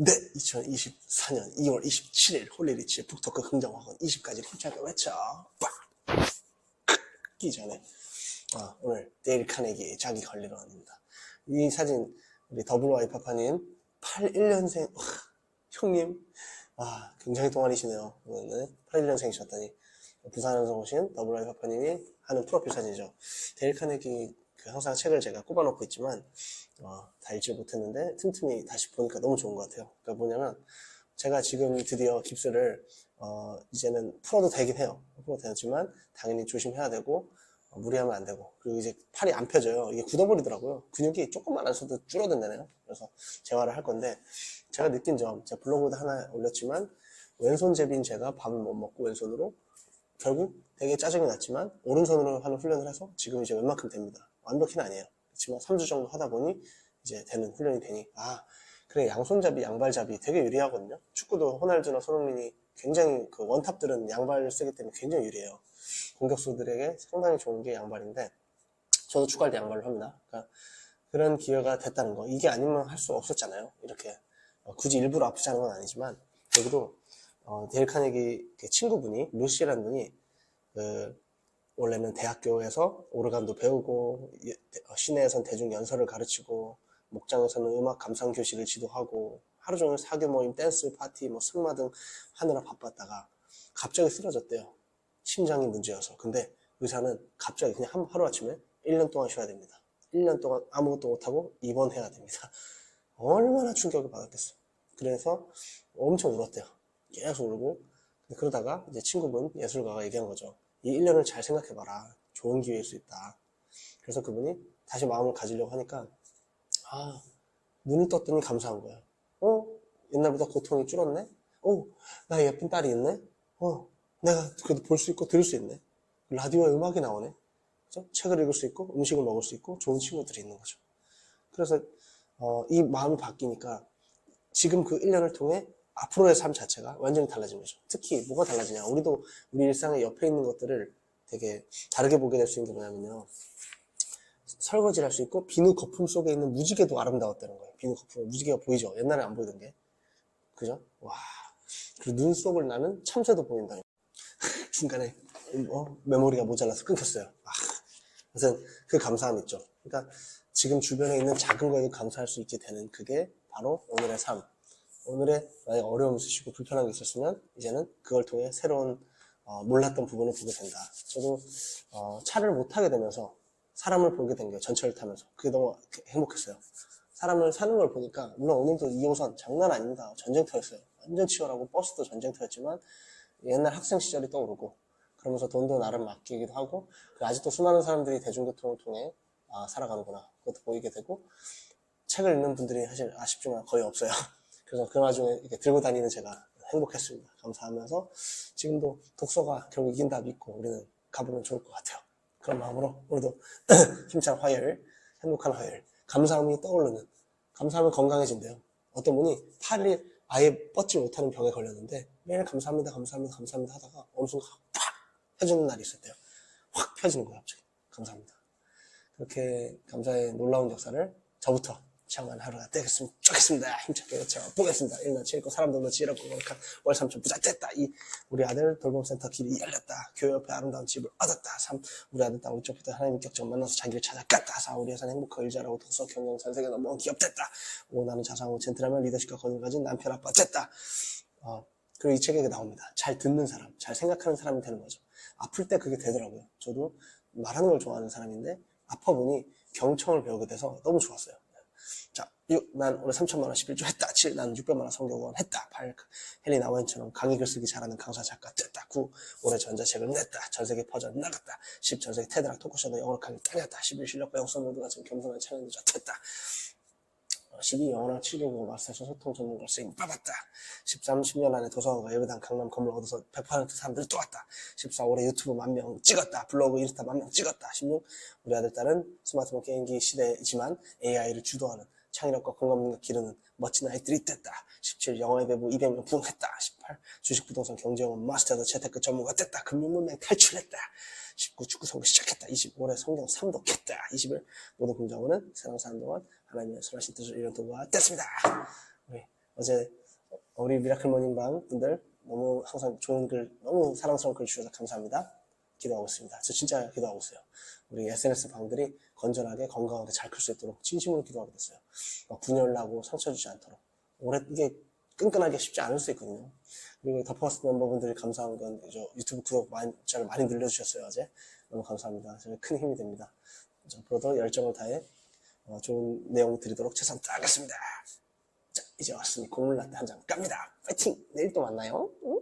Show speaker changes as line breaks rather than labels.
네, 2024년 2월 27일 홀리리치의 북토크 긍정학원 20가지 캡처할까 외쳐 빡! 끼 전에 아, 오늘 데일 카네기의 자기 관리론입니다. 이 사진 우리 WY 파파님 81년생 형님 아 굉장히 동안이시네요. 오늘은 81년생이셨다니 부산에서 오신 WY 파파님이 하는 프로필 사진이죠. 데일 카네기 그 항상 책을 제가 꼽아놓고 있지만 어, 다 읽지 못했는데 틈틈이 다시 보니까 너무 좋은 것 같아요. 그러니까 뭐냐면 제가 지금 드디어 깁스를 어, 이제는 풀어도 되긴 해요. 풀어도 되지만 당연히 조심해야 되고 어, 무리하면 안 되고 그리고 이제 팔이 안 펴져요. 이게 굳어버리더라고요. 근육이 조금만 안 써도 줄어든다네요. 그래서 재활을 할 건데 제가 느낀 점, 제가 블로그도 하나 올렸지만 왼손 제비인 제가 밥을 못 먹고 왼손으로 결국 되게 짜증이 났지만 오른손으로 하는 훈련을 해서 지금 이제 웬만큼 됩니다. 완벽히는 아니에요. 그렇지만 3주 정도 하다 보니 이제 되는 훈련이 되니 아 그래 양손잡이 양발잡이 되게 유리하거든요. 축구도 호날두나 손흥민이 굉장히 그 원탑들은 양발을 쓰기 때문에 굉장히 유리해요. 공격수들에게 상당히 좋은 게 양발인데 저도 축구할 때 양발을 합니다. 그러니까 그런 기회가 됐다는 거 이게 아니면 할 수 없었잖아요. 이렇게 어, 굳이 일부러 아프지 않은 건 아니지만 여기도 어, 데일 카네기 그 친구분이 루시라는 분이 그 원래는 대학교에서 오르간도 배우고 예, 어, 시내에선 대중 연설을 가르치고 목장에서는 음악 감상 교실을 지도하고 하루 종일 사교 모임, 댄스 파티, 뭐 승마 등 하느라 바빴다가 갑자기 쓰러졌대요. 심장이 문제여서. 근데 의사는 갑자기 그냥 한 하루 아침에 1년 동안 쉬어야 됩니다. 1년 동안 아무것도 못하고 입원해야 됩니다. 얼마나 충격을 받았겠어. 그래서 엄청 울었대요. 계속 울고. 그러다가 이제 친구분 예술가가 얘기한 거죠. 이 1년을 잘 생각해봐라. 좋은 기회일 수 있다. 그래서 그분이 다시 마음을 가지려고 하니까, 아, 눈을 떴더니 감사한 거예요. 어? 옛날보다 고통이 줄었네? 어? 나 예쁜 딸이 있네? 어? 내가 그래도 볼 수 있고 들을 수 있네? 라디오에 음악이 나오네? 그죠? 책을 읽을 수 있고, 음식을 먹을 수 있고, 좋은 친구들이 있는 거죠. 그래서, 어, 이 마음이 바뀌니까, 지금 그 1년을 통해 앞으로의 삶 자체가 완전히 달라진 거죠. 특히 뭐가 달라지냐. 우리도 우리 일상의 옆에 있는 것들을 되게 다르게 보게 될 수 있는 게 뭐냐면요. 설거지를 할 수 있고 비누 거품 속에 있는 무지개도 아름다웠다는 거예요. 비누 거품, 무지개가 보이죠. 옛날에 안 보이던 게. 그죠? 와. 그리고 눈 속을 나는 참새도 보인다. 중간에 어? 메모리가 모자라서 끊겼어요. 아. 그래서 그 감사함 있죠. 그러니까 지금 주변에 있는 작은 거에도 감사할 수 있게 되는 그게 바로 오늘의 삶. 오늘의 만약 어려움이 있으시고 불편한 게 있었으면 이제는 그걸 통해 새로운 어, 몰랐던 부분을 보게 된다. 저도 어, 차를 못 타게 되면서 사람을 보게 된게 전철을 타면서 그게 너무 행복했어요. 사람을 사는 걸 보니까 물론 오늘도 2호선 장난 아닙니다. 전쟁터였어요. 완전 치열하고 버스도 전쟁터였지만 옛날 학생 시절이 떠오르고 그러면서 돈도 나름 맡기기도 하고 그 아직도 수많은 사람들이 대중교통을 통해 아, 살아가는구나 그것도 보이게 되고 책을 읽는 분들이 사실 아쉽지만 거의 없어요. 그래서 그 와중에 이렇게 들고 다니는 제가 행복했습니다. 감사하면서 지금도 독서가 결국 이긴다 믿고 우리는 가보면 좋을 것 같아요. 그런 마음으로 오늘도 힘찬 화요일, 행복한 화요일, 감사함이 떠오르는, 감사하면 건강해진대요. 어떤 분이 팔이 아예 뻗지 못하는 병에 걸렸는데 매일 감사합니다, 감사합니다, 감사합니다 하다가 어느 순간 팍 펴지는 날이 있었대요. 확 펴지는 거예요, 갑자기. 감사합니다. 그렇게 감사의 놀라운 역사를 저부터 장한 하루가 되겠으면 좋겠습니다. 힘차게 외쳐 보겠습니다. 1년 치고 사람들도 지혜롭고 월간 월 3천 부자 됐다. 이 우리 아들 돌봄센터 길이 열렸다. 교회 옆에 아름다운 집을 얻었다. 3 우리 아들 땅 우쪽부터 하나님 격정 만나서 자기를 찾아갔다. 4 우리 회사는 행복하고 일 잘하고 독서 경영 전 세계 넘어온 기업 됐다. 5 나는 자상하고 젠틀하면 리더십과 권위를 가진 남편 아빠 됐다. 어, 그리고 이 책에 나옵니다. 잘 듣는 사람, 잘 생각하는 사람이 되는 거죠. 아플 때 그게 되더라고요. 저도 말하는 걸 좋아하는 사람인데 아파 보니 경청을 배우게 돼서 너무 좋았어요. 자, 6, 난 오늘 3천만 원 11조 했다. 7, 난 600만 원 성경원 했다. 8, 헬리 나원처럼 강의 글 쓰기 잘하는 강사 작가 됐다. 9, 올해 전자책을 냈다. 전 세계 퍼져 나갔다. 10, 전 세계 테드락 토크쇼도 영어로 강의 다녔다. 11, 실력과 영성 모두가 지금 겸손한 채널도 됐다. 12, 영어랑 7개국 마스터에서 소통 전문가 쓰임 빠봤다. 13, 10년 안에 도서관과 예배당 강남 건물 얻어서 100% 사람들이 또 왔다. 14, 올해 유튜브 만 명 찍었다. 블로그 인스타 만 명 찍었다. 16, 우리 아들 딸은 스마트폰 게임기 시대이지만 AI를 주도하는 창의력과 공감능력 기르는 멋진 아이들이 됐다. 17, 영어의 배부 200명 부흥했다. 18, 주식 부동산 경제영업 마스터도 재테크 전문가 됐다. 금융문맹 탈출했다. 19, 축구 성공 시작했다. 20, 올해 성경 3독했다. 21, 모든 공자원은 세상 사는 동안 하나님의 선하신 뜻을 이룬 도가 됐습니다. 우리 어제 우리 미라클 모닝방 분들 너무 항상 좋은 글, 너무 사랑스러운 글 주셔서 감사합니다. 기도하고 있습니다. 저 진짜 기도하고 있어요. 우리 SNS 방들이 건전하게 건강하게 잘 클 수 있도록 진심으로 기도하게 됐어요. 막 분열나고 상처 주지 않도록. 올해 이게 끈끈하게 쉽지 않을 수 있거든요. 그리고 더퍼스트 멤버분들이 감사한 건저 유튜브 구독 많이, 잘 많이 늘려주셨어요, 어제. 너무 감사합니다. 저는 큰 힘이 됩니다. 앞으로도 열정을 다해 어, 좋은 내용 드리도록 최선 다하겠습니다. 자, 이제 왔으니 고물 라떼 한잔 깝니다. 파이팅! 내일 또 만나요. 응?